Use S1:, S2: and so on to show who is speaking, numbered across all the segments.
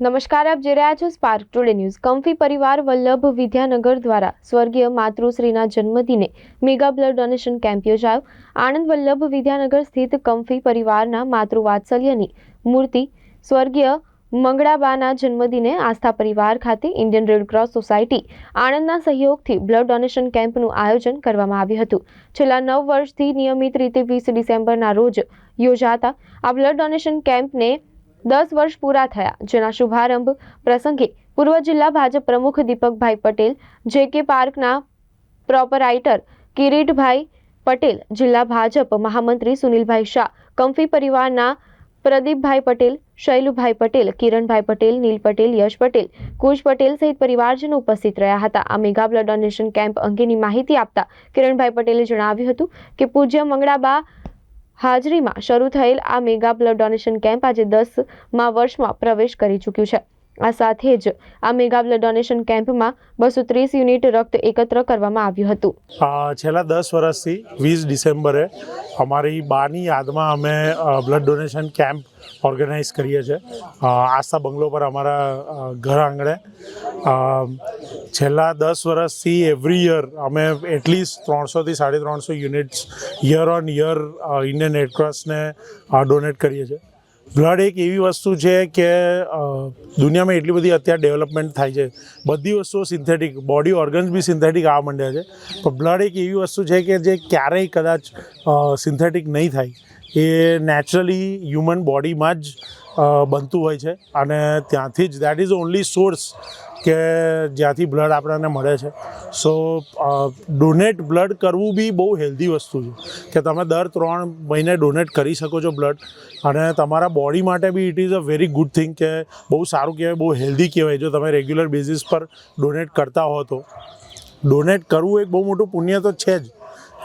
S1: નમસ્કાર, આપ જોઈ રહ્યા છો સ્પાર્ક ટુડે ન્યૂઝ કમ્ફી પરિવાર વલ્લભ વિદ્યાનગર દ્વારા સ્વર્ગીય માતૃશ્રીના જન્મદિને મેગા બ્લડ ડોનેશન કેમ્પ યોજાયો. આણંદ વલ્લભ વિદ્યાનગર સ્થિત કમ્ફી પરિવારના માતૃવાત્સલ્યની મૂર્તિ સ્વર્ગીય મંગળાબાના જન્મદિને આસ્થા પરિવાર ખાતે ઇન્ડિયન રેડક્રોસ સોસાયટી આણંદના સહયોગથી બ્લડ ડોનેશન કેમ્પનું આયોજન કરવામાં આવ્યું હતું. છેલ્લા નવ વર્ષથી નિયમિત રીતે વીસ ડિસેમ્બરના રોજ યોજાતા આ બ્લડ ડોનેશન કેમ્પને દસ વર્ષ પૂરા થયા. જેના શુભારંભ પ્રસંગે પૂર્વ જિલ્લા ભાજપ પ્રમુખ દીપકભાઈ પટેલ જે કે પાર્કના પ્રોપરાઇટર કિરીટભાઈ પટેલ, જિલ્લા ભાજપ મહામંત્રી સુનિલભાઈ શાહ, કંફી પરિવારના પ્રદીપભાઈ પટેલ, શૈલુભાઈ પટેલ, કિરણભાઈ પટેલ, નીલ પટેલ, યશ પટેલ કુશ પટેલ સહિત પરિવારજનો ઉપસ્થિત રહ્યા હતા. આ મેગા બ્લડ ડોનેશન કેમ્પ અંગેની માહિતી આપતા કિરણભાઈ પટેલે જણાવ્યું હતું કે પૂજ્ય મંગળાબા હાજરીમાં શરૂ થયેલ આ મેગા બ્લડ ડોનેશન કેમ્પ આજે દસમા વર્ષમાં પ્રવેશ કરી ચૂક્યું છે. આ સાથે જ આ મેગા બ્લડ ડોનેશન કેમ્પમાં બસો ત્રીસ યુનિટ રક્ત એકત્ર કરવામાં આવ્યું હતું.
S2: છેલ્લા દસ વર્ષથી વીસ ડિસેમ્બરે અમારી બાની યાદમાં અમે બ્લડ ડોનેશન કેમ્પ ઓર્ગેનાઇઝ કરીએ છીએ. આસ્થા બંગલો પર અમારા ઘર આંગણે. છેલ્લા દસ વર્ષથી એવરી યર અમે એટલીસ્ટ ત્રણસોથી સાડી ત્રણસો units year on year Indian રેડક્રોસને donate કરીએ છીએ. બ્લડ એક એવી વસ્તુ છે કે દુનિયામાં એટલી બધી અત્યારે ડેવલપમેન્ટ થાય છે. બધી વસ્તુઓ સિન્થેટિક બોડી ઓર્ગન્સ બી સિન્થેટિક આવવા માંડ્યા છે. પણ બ્લડ એક એવી વસ્તુ છે કે જે ક્યારેય કદાચ સિન્થેટિક નહીં થાય. એ નેચરલી હ્યુમન બોડીમાં જ બનતું હોય છે. અને ત્યાંથી જ દેટ ઇઝ ઓનલી સોર્સ કે જ્યાંથી બ્લડ આપણને મળે છે. સો ડોનેટ બ્લડ કરવું બી બહુ હેલ્ધી વસ્તુ છે. કે તમે દર ત્રણ મહિને ડોનેટ કરી શકો છો બ્લડ અને તમારા બોડી માટે be it is a very good thing કે બહુ સારું કહેવાય, બહુ હેલ્ધી કહેવાય. જો તમે રેગ્યુલર બેઝિસ પર ડોનેટ કરતા હો તો. ડોનેટ કરવું એક બહુ મોટું પુણ્ય તો છે જ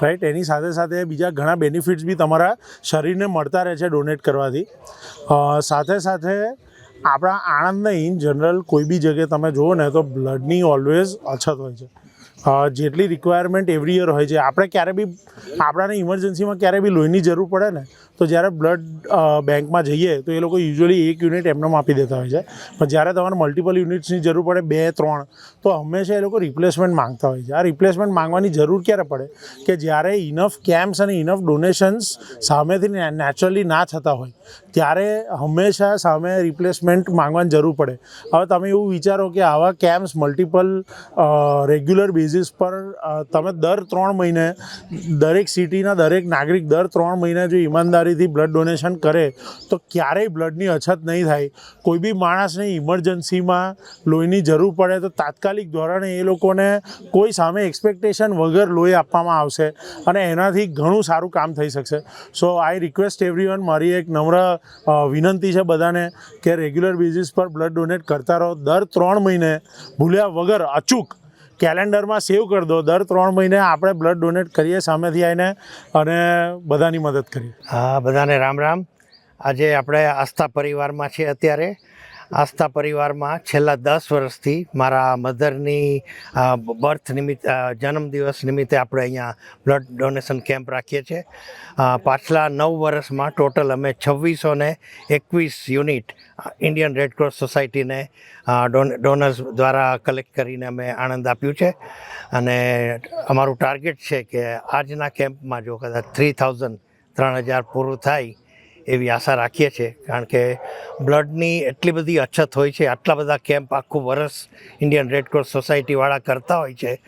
S2: રાઈટ એની સાથે સાથે બીજા ઘણા બેનિફિટ્સ બી તમારા શરીરને મળતા રહે છે ડોનેટ કરવાથી. સાથે સાથે આપણા આણંદને ઇન જનરલ કોઈ બી જગ્યાએ તમે જુઓ ને તો બ્લડની ઓલવેઝ અછત હોય છે. જેટલી રિક્વાયરમેન્ટ એવરી યર હોય છે. આપણે ક્યારે બી, આપણાને ઇમરજન્સીમાં ક્યારે બી લોહીની જરૂર પડે ને, તો જ્યારે બ્લડ બેંકમાં જઈએ, તો એ લોકો યુઝ્યુઅલી એક યુનિટ એમનામ આપી દેતા હોય છે. પણ જ્યારે તમારે મલ્ટિપલ યુનિટ્સની જરૂર પડે, બે, ત્રણ, તો હંમેશા એ લોકો રિપ્લેસમેન્ટ માંગતા હોય છે. આ રિપ્લેસમેન્ટ માંગવાની જરૂર ક્યારે પડે? કે જ્યારે ઇનફ કેમ્પ્સ અને ઇનફ ડોનેશન્સ સામેથી નેચરલી ના થતા હોય, ત્યારે હંમેશા સામે રિપ્લેસમેન્ટ માંગવાની જરૂર પડે. હવે તમે એવું વિચારો કે આવા કેમ્પ્સ મલ્ટિપલ રેગ્યુલર બેઝિસ પર તમે દર ત્રણ મહિને દરેક સિટીના દરેક નાગરિક દર ત્રણ મહિને જો ઈમાનદારીથી બ્લડ ડોનેશન કરે, તો ક્યારેય બ્લડની અછત નહીં થાય. કોઈ બી માણસને ઇમરજન્સીમાં લોહીની જરૂર પડે, તો તાત્કાલિક ધોરણે એ લોકોને કોઈ સામે એક્સપેક્ટેશન વગર લોહી આપવામાં આવશે અને એનાથી ઘણું સારું કામ થઈ શકશે. સો આઈ રિક્વેસ્ટ એવરીવન મારી એક નમ્ર વિનંતી છે બધાને કે રેગ્યુલર બેઝિસ પર બ્લડ ડોનેટ કરતા રહો. દર ત્રણ મહિને ભૂલ્યા વગર અચૂક કેલેન્ડરમાં સેવ કરી દો. દર ત્રણ મહિને આપણે બ્લડ ડોનેટ કરીએ, સામેથી આવીને અને બધાની મદદ કરીએ.
S3: હા, બધાને રામ રામ. આજે આપણે આસ્થા પરિવારમાં છીએ અત્યારે. આસ્થા પરિવારમાં છેલ્લા દસ વર્ષથી મારા મધરની બર્થ નિમિત્ત જન્મદિવસ નિમિત્તે આપણે અહીંયા બ્લડ ડોનેશન કેમ્પ રાખીએ છીએ. પાછલા નવ વર્ષમાં ટોટલ અમે છવ્વીસો ને એકવીસ યુનિટ ઇન્ડિયન રેડક્રોસ સોસાયટીને ડોન, ડોનર્સ દ્વારા કલેક્ટ કરીને અમે આનંદ આપ્યું છે. અને અમારું ટાર્ગેટ છે કે આજના કેમ્પમાં જો કદાચ થ્રી થાઉઝન્ડ, ત્રણ હજાર પૂરું થાય એવી આશા રાખીએ છીએ. કારણ કે બ્લડની એટલી બધી અછત હોય છે, આટલા બધા કેમ્પ આખું વર્ષ ઇન્ડિયન રેડક્રોસ સોસાયટીવાળા કરતા હોય છે.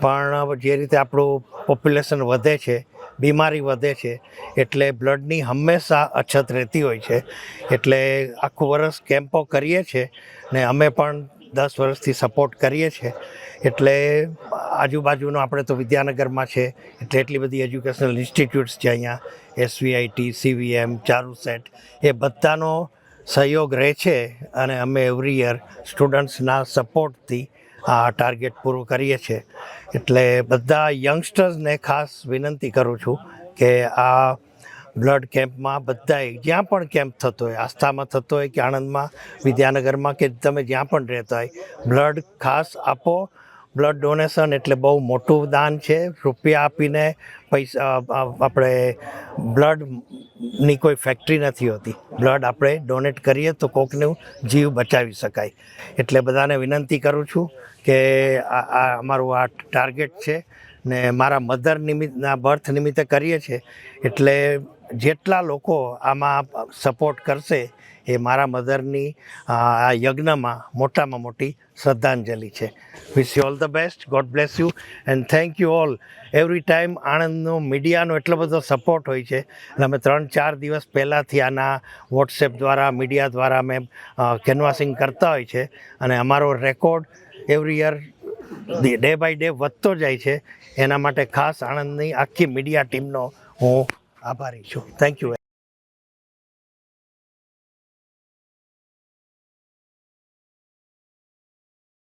S3: પણ જે રીતે આપણું પોપ્યુલેશન વધે છે, બીમારી વધે છે, એટલે બ્લડની હંમેશા અછત રહેતી હોય છે. એટલે આખું વર્ષ કેમ્પો કરીએ છીએ ને અમે પણ દસ વર્ષથી સપોર્ટ કરીએ છીએ. એટલે આજુબાજુનો આપણે તો વિદ્યાનગરમાં છે, એટલે એટલી બધી એજ્યુકેશનલ ઇન્સ્ટિટ્યૂટ્સ છે અહીંયા એસવીઆઈટી સીવીએમ ચારુસેટ એ બધાનો સહયોગ રહે છે અને અમે એવરી યર સ્ટુડન્ટ્સના સપોર્ટથી આ ટાર્ગેટ પૂરું કરીએ છીએ. એટલે બધા યંગસ્ટર્સને ખાસ વિનંતી કરું છું કે આ બ્લડ કેમ્પમાં બધાએ જ્યાં પણ કેમ્પ થતો હોય, આસ્થામાં થતો હોય કે આણંદમાં, વિદ્યાનગરમાં કે તમે જ્યાં પણ રહેતા હોય, બ્લડ ખાસ આપો. બ્લડ ડોનેશન એટલે બહુ મોટું દાન છે. રૂપિયા આપીને પૈસા આપણે બ્લડની કોઈ ફેક્ટરી નથી હોતી. બ્લડ આપણે ડોનેટ કરીએ તો કોકનું જીવ બચાવી શકાય. એટલે બધાને વિનંતી કરું છું કે આ અમારું આ ટાર્ગેટ છે ને મારા મધર નિમિત્તના બર્થ નિમિત્તે કરીએ છીએ. એટલે જેટલા લોકો આમાં સપોર્ટ કરશે એ મારા મધરની, આ યજ્ઞમાં મોટામાં મોટી શ્રદ્ધાંજલિ છે. Wish you all the best God bless you and thank you all every time આણંદનો મીડિયાનો એટલો બધો સપોર્ટ હોય છે. એટલે અમે ત્રણ, ચાર દિવસ પહેલાંથી આના વોટ્સએપ દ્વારા, મીડિયા દ્વારા અમે કેનવાસિંગ કરતા હોય છે. અને અમારો record every year day by day વધતો જાય છે. એના માટે ખાસ આણંદની આખી મીડિયા ટીમનો હું આભારી છું થેન્ક યુ